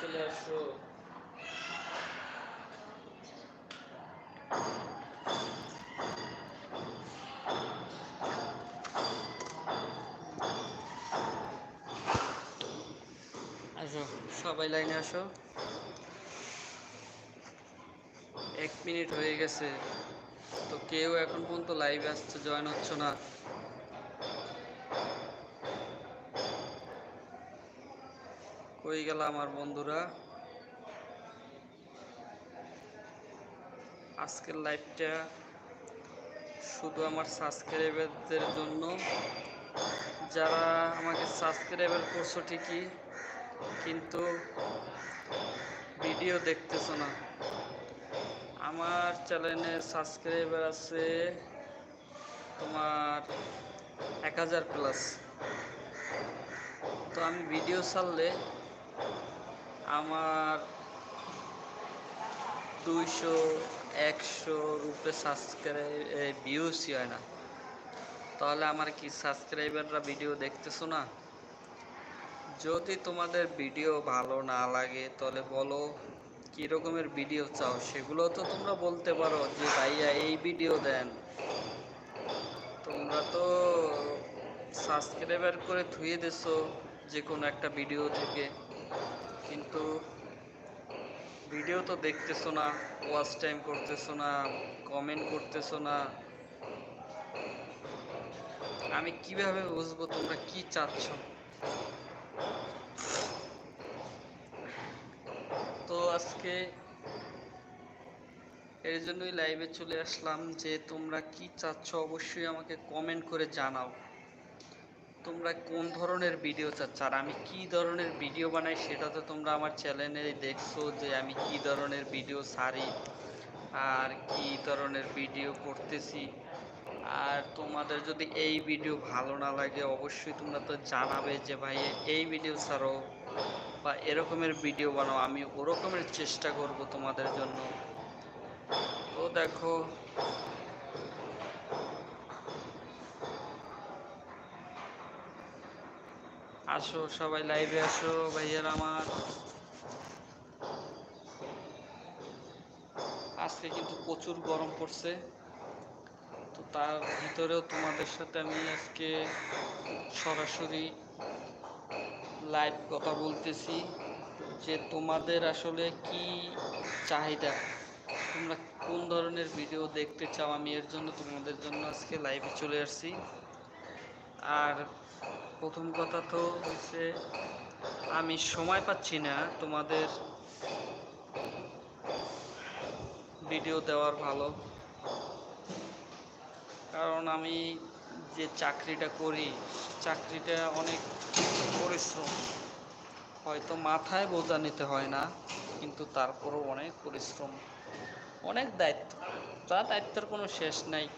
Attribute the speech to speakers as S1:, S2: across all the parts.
S1: চলে আসো। সবাই লাইনে আসো। এক মিনিট হয়ে গেছে। তো কেউ এখন পর্যন্ত লাইভে আসছে জয়েন হচ্ছে না। কই গেল আমার বন্ধুরা। আজকের লাইভটা শুধু আমার সাবস্ক্রাইবারদের জন্য। যারা আমাকে সাবস্ক্রাইবার করছ ঠিকই, কিন্তু ভিডিও দেখতেছো না। আমার চ্যানেলে সাবস্ক্রাইবার আছে তোমার এক হাজার প্লাস তো আমি ভিডিও ছাড়লে আমার দুইশো, একশো রুপে সাবস্ক্রাইব ভিউসই হয় না। তাহলে আমার কি সাবস্ক্রাইবাররা ভিডিও দেখতেছো না? যদি তোমাদের ভিডিও ভালো না লাগে, তাহলে বলো কী রকমের ভিডিও চাও? সেগুলো তো তোমরা বলতে পারো যে, ভাইয়া, এই ভিডিও দেন। তোমরা তো সাবস্ক্রাইবার করে ধুয়ে দিছো যে কোনো একটা ভিডিও থেকে। কিন্তু ভিডিও তো দেখতেছো না ওয়াচ টাইম করতেছো না কমেন্ট করতেছো না। আমি কীভাবে বুঝব তোমরা কি চাচ্ছ? তো আজকে এর জন্যই লাইভে চলে আসলাম যে তোমরা কি চাচ্ছ অবশ্যই আমাকে কমেন্ট করে জানাও। তোমরা কোন ধরনের ভিডিও চাচ্ছ? আর আমি কি ধরনের ভিডিও বানাই সেটা তো তোমরা আমার চ্যানেলে দেখছ যে আমি কি ধরনের ভিডিও ছাড়ি আর কি ধরনের ভিডিও করতেছি। আর তোমাদের যদি এই ভিডিও ভালো না লাগে, অবশ্যই তোমরা তো জানাবে যে, ভাই, এই ভিডিও ছাড়ো বা এরকমের ভিডিও বানাও। আমি ওরকমের চেষ্টা করব তোমাদের জন্য। তো দেখো আসো, সবাই লাইভে আসো, ভাইয়ার আমার। আজকে কিন্তু প্রচুর গরম পড়ছে। তো তার ভিতরেও তোমাদের সাথে আমি আজকে সরাসরি লাইভ কথা বলতেছি যে তোমাদের আসলে কি চাহিদা? তোমরা কোন ধরনের ভিডিও দেখতে চাও? আমি এর জন্য তোমাদের জন্য আজকে লাইভে চলে আসছি। আর প্রথম কথা তো হচ্ছে, আমি সময় পাচ্ছি না তোমাদের ভিডিও দেওয়ার ভালো। কারণ আমি যে চাকরিটা করি, চাকরিটা অনেক পরিশ্রম। হয়তো মাথায় বোঝা নিতে হয় না, কিন্তু তারপরও অনেক পরিশ্রম, অনেক দায়িত্ব। তা দায়িত্বের কোনো শেষ নাই।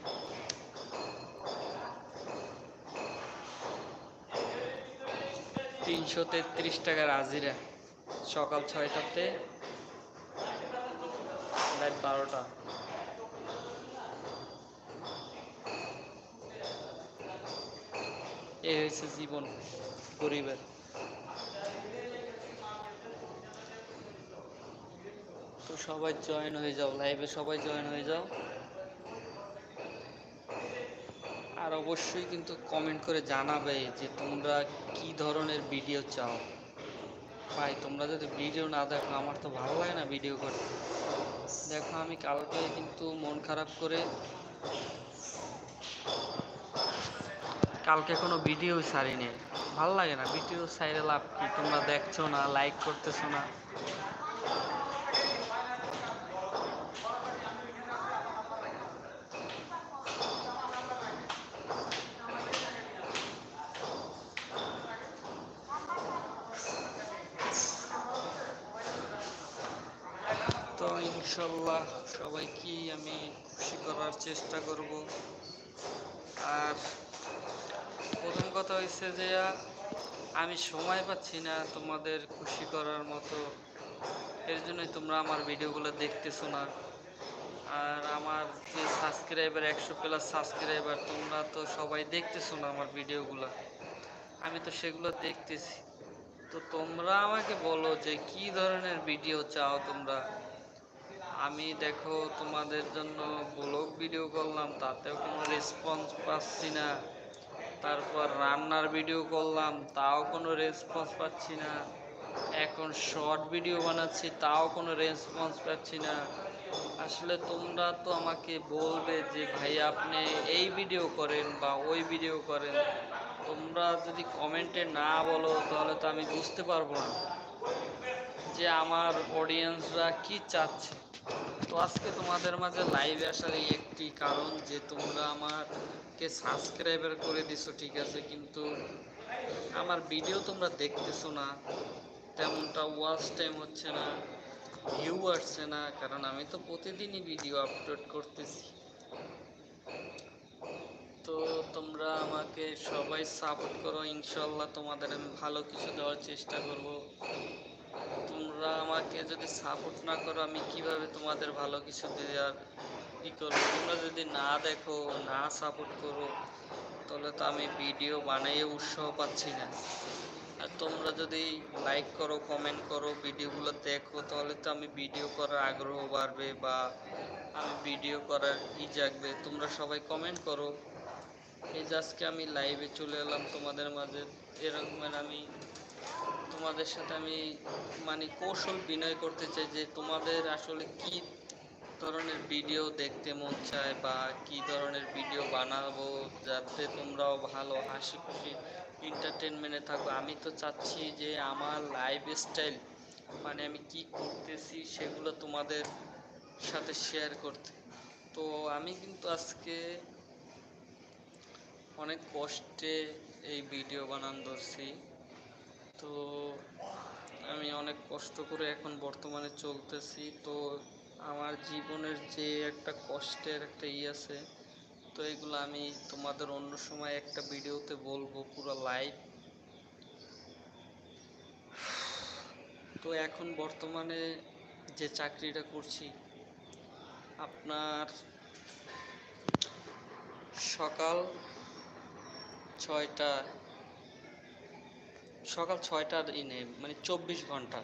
S1: তিনশো তেত্রিশ টাকার হাজিরা সকাল ছয়টাতে, রাত বারোটা। এ হয়েছে জীবন গরিবের তো সবাই জয়েন হয়ে যাও লাইভে সবাই জয়েন হয়ে যাও। আর অবশ্যই কিন্তু কমেন্ট করে জানাবে যে তোমরা কি ধরনের ভিডিও চাও। ভাই, তোমরা যদি ভিডিও না দেখো, আমার তো ভালো লাগে না ভিডিও করতে। দেখো, আমি কালকে কিন্তু মন খারাপ করে কালকে কোনো ভিডিও ছাড়িনি। ভালো লাগে না ভিডিও সাইডে লাভ কি? তোমরা দেখছ না লাইক করতেছো না তো ইনশাল্লাহ সবাইকেই আমি খুশি করার চেষ্টা করব। আর প্রথম কথা হয়েছে যে, আমি সময় পাচ্ছি না তোমাদের খুশি করার মতো। এর জন্যই তোমরা আমার ভিডিওগুলো দেখতেছো না। আর আমার যে সাবস্ক্রাইবার একশো প্লাস সাবস্ক্রাইবার তোমরা তো সবাই দেখতেছো না আমার ভিডিওগুলো। আমি তো সেগুলো দেখতেছি। তো তোমরা আমাকে বলো যে, কি ধরনের ভিডিও চাও তোমরা? আমি দেখো তোমাদের জন্য ব্লগ ভিডিও করলাম, তাতেও কোনো রেসপন্স পাচ্ছি না। তারপর রান্নার ভিডিও করলাম, তাও কোনো রেসপন্স পাচ্ছি না। এখন শর্ট ভিডিও বানাচ্ছি, তাও কোনো রেসপন্স পাচ্ছি না। আসলে তোমরা তো আমাকে বলবে যে, ভাই, আপনি এই ভিডিও করেন বা ওই ভিডিও করেন। তোমরা যদি কমেন্টে না বলো, তাহলে তো আমি বুঝতে পারব না যে আমার অডিয়েন্সরা কি চাচ্ছে। তো আজকে তোমাদের মাঝে লাইভে আসার এই একটি কারণ যে তোমরা আমাকে সাবস্ক্রাইবার করে দিছো, ঠিক আছে? কিন্তু আমার ভিডিও তোমরা দেখতেছো না। তেমনটা ওয়াচ টাইম হচ্ছে না ভিউ আসছে না, কারণ আমি তো প্রতিদিনই ভিডিও আপলোড করতেছি। তো তোমরা আমাকে সবাই সাপোর্ট করো ইনশাল্লাহ তোমাদের আমি ভালো কিছু দেওয়ার চেষ্টা করব। তোমরা আমাকে যদি সাপোর্ট না করো, আমি কীভাবে তোমাদের ভালো কিছু দেওয়ার ই করব? তোমরা যদি না দেখো, না সাপোর্ট করো, তাহলে তো আমি ভিডিও বানাইয়ে উৎসাহ পাচ্ছি না। আর তোমরা যদি লাইক করো কমেন্ট করো ভিডিওগুলো দেখো, তাহলে তো আমি ভিডিও করার আগ্রহ বাড়বে বা আমি ভিডিও করার ই জাগবে। তোমরা সবাই কমেন্ট করো। এই যে আজকে আমি লাইভে চলে এলাম তোমাদের মাঝে। এরকম মানে আমি তোমাদের সাথে আমি মানে কৌশল বিনয় করতে চাই যে তোমাদের আসলে কি ধরনের ভিডিও দেখতে মন চায় বা কি ধরনের ভিডিও বানাবো যাতে তোমরাও ভালো হাসি খুশি এন্টারটেনমেন্টে থাকো। আমি তো চাচ্ছি যে আমার লাইফ স্টাইল মানে আমি কি করতেছি সেগুলো তোমাদের সাথে শেয়ার করতে। তো আমি কিন্তু আজকে অনেক কষ্টে এই ভিডিও বানান ধরছি। তো আমি অনেক কষ্ট করে এখন বর্তমানে চলতেছি। তো আমার জীবনের যে একটা কষ্টের একটা ই আছে, তো এগুলো আমি তোমাদের অন্য সময় একটা ভিডিওতে বলব পুরো লাইভ তো এখন বর্তমানে যে চাকরিটা করছি, আপনার সকাল ছয়টা সকাল ছয়টার ইনে মানে চব্বিশ ঘণ্টা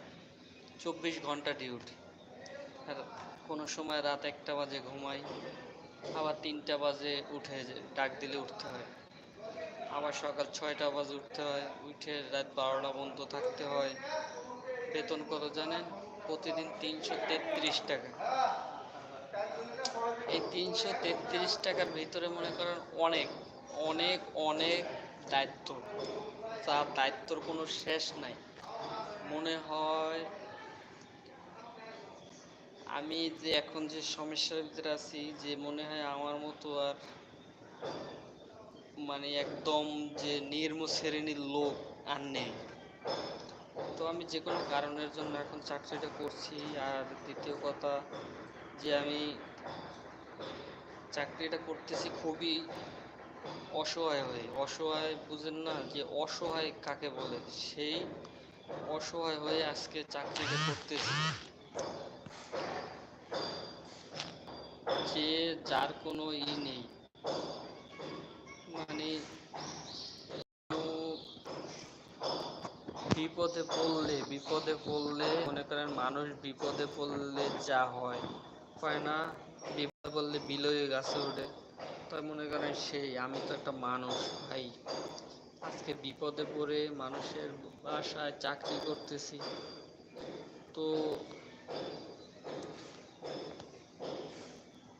S1: চব্বিশ ঘণ্টা ডিউটি আর কোনো সময় রাত একটা বাজে ঘুমাই, আবার তিনটা বাজে উঠে ডাক দিলে উঠতে হয়। আবার সকাল ছয়টা বাজে উঠতে হয়, উঠে রাত বারোটা পর্যন্ত থাকতে হয়। বেতন কত জানেন? প্রতিদিন তিনশো তেত্রিশ টাকা। এই তিনশো তেত্রিশ টাকার ভিতরে মনে করেন অনেক অনেক অনেক দায়িত্ব। তার দায়িত্বর কোনো শেষ নাই। মনে হয় আমি যে এখন যে সমস্যার ভিতরে আছি, যে মনে হয় আমার মতো আর মানে একদম যে নির্ম শ্রেণির লোক আর নেই। তো আমি যে কোনো কারণের জন্য এখন চাকরিটা করছি আর দ্বিতীয় কথা যে আমি চাকরিটা করতেছি খুবই অসহায় হয়ে, অসহায় বুঝেন না যে অসহায় কাকে বলে? সেই অসহায় হয়ে আজকে চাকরিটা করতেছি। যে যার কোনো ই নেই। মানে বিপদে পড়লে বিপদে পড়লে, মনে করেন মানুষ বিপদে পড়লে যা হয় হয় না? বিপদে পড়লে বিলয়ে গাছে ওঠে তাই মনে করেন সেই, আমি তো একটা মানুষ, ভাই। আজকে বিপদে পড়ে মানুষের বাসায় চাকরি করতেছি। তো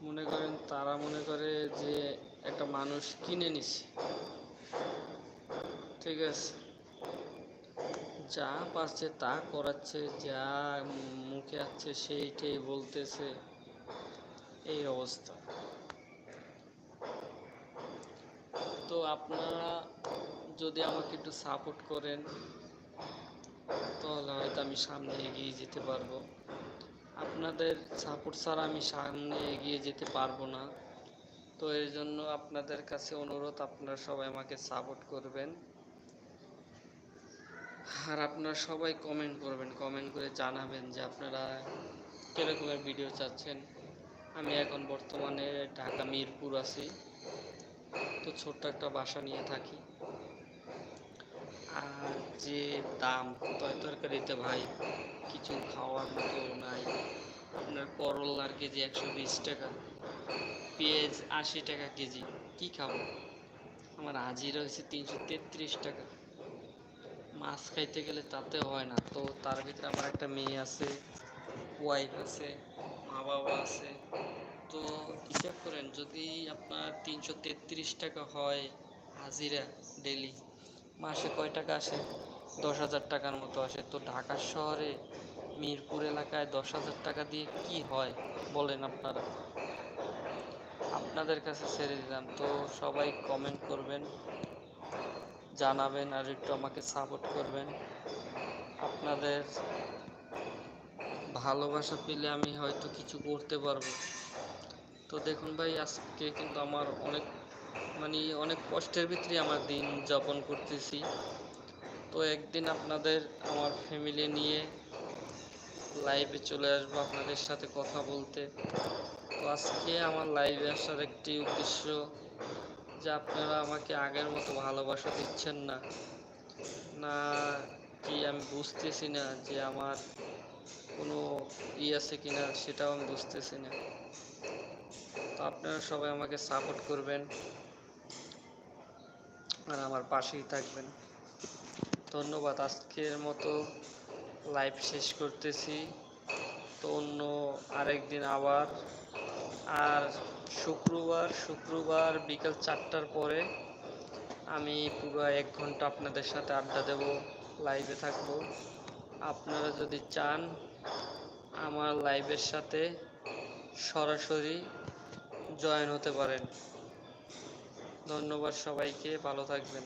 S1: মনে করেন তারা মনে করে যে একটা মানুষ কিনে নিছে। ঠিক আছে। যা পারছে তা করাচ্ছে, যা মুখে আছে সেইটাই বলতেছে। এই অবস্থা। তো আপনারা যদি আমাকে একটু সাপোর্ট করেন, তাহলে হয়তো আমি সামনে এগিয়ে যেতে পারব। আপনাদের সাপোর্ট ছাড়া আমি সামনে এগিয়ে যেতে পারব না। তো এর জন্য আপনাদের কাছে অনুরোধ, আপনারা সবাই আমাকে সাপোর্ট করবেন। আর আপনারা সবাই কমেন্ট করবেন কমেন্ট করে জানাবেন যে আপনারা কীরকমের ভিডিও চাচ্ছেন। আমি এখন বর্তমানে ঢাকা মিরপুর আছি। তো ছোট্ট একটা বাসা নিয়ে থাকি। আর যে দাম তয় তরকারিতে ভাই? কিছু খাওয়ার মতো নাই। আপনার করলার কেজি একশো বিশ টাকা, পেঁয়াজ আশি টাকা কেজি, কি খাব? আমার হাজিরা হয়েছে তিনশো তেত্রিশ টাকা। মাছ খাইতে গেলে তাতে হয় না। তো তার ভিতরে আমার একটা মেয়ে আছে ওয়াইফ আছে মা বাবা আছে। তো হিসাব করেন, যদি আপনার তিনশো তেত্রিশ টাকা হয় হাজিরা ডেলি মাসে কয় টাকা আসে? দশ হাজার টাকার মতো আসে। তো ঢাকা শহরে, মিরপুর এলাকায় দশ হাজার টাকা দিয়ে কি হয় বলেন আপনারা? আপনাদের কাছে ছেড়ে দিলাম। তো সবাই কমেন্ট করবেন, জানাবেন আর একটু আমাকে সাপোর্ট করবেন। আপনাদের ভালোবাসা পেলে আমি হয়তো কিছু করতে পারব। তো দেখুন ভাই, আজকে কিন্তু আমার অনেক মানে অনেক কষ্টের ভিতরে আমার দিন যাপন করতেছি। তো একদিন আপনাদের, আমার ফ্যামিলি নিয়ে লাইভে চলে আসব আপনাদের সাথে কথা বলতে। তো আজকে আমার লাইভে আসার একটি উদ্দেশ্য যে আপনারা আমাকে আগের মতো ভালোবাসা দিচ্ছেন না। না কি আমি বুঝতেছি না যে আমার কোনো ই আছে কিনা, সেটাও আমি বুঝতেছি না। তো আপনারা সবাই আমাকে সাপোর্ট করবেন আর আমার পাশেই থাকবেন। ধন্যবাদ, আজকের মতো লাইভ শেষ করতেছি। তো অন্য আরেকদিন আবার। আর শুক্রবার শুক্রবার বিকাল চারটার পরে আমি পুরো এক ঘণ্টা আপনাদের সাথে আড্ডা দেব লাইভে থাকব। আপনারা যদি চান আমার লাইভের সাথে সরাসরি জয়েন হতে পারেন। ধন্যবাদ সবাইকে ভালো থাকবেন।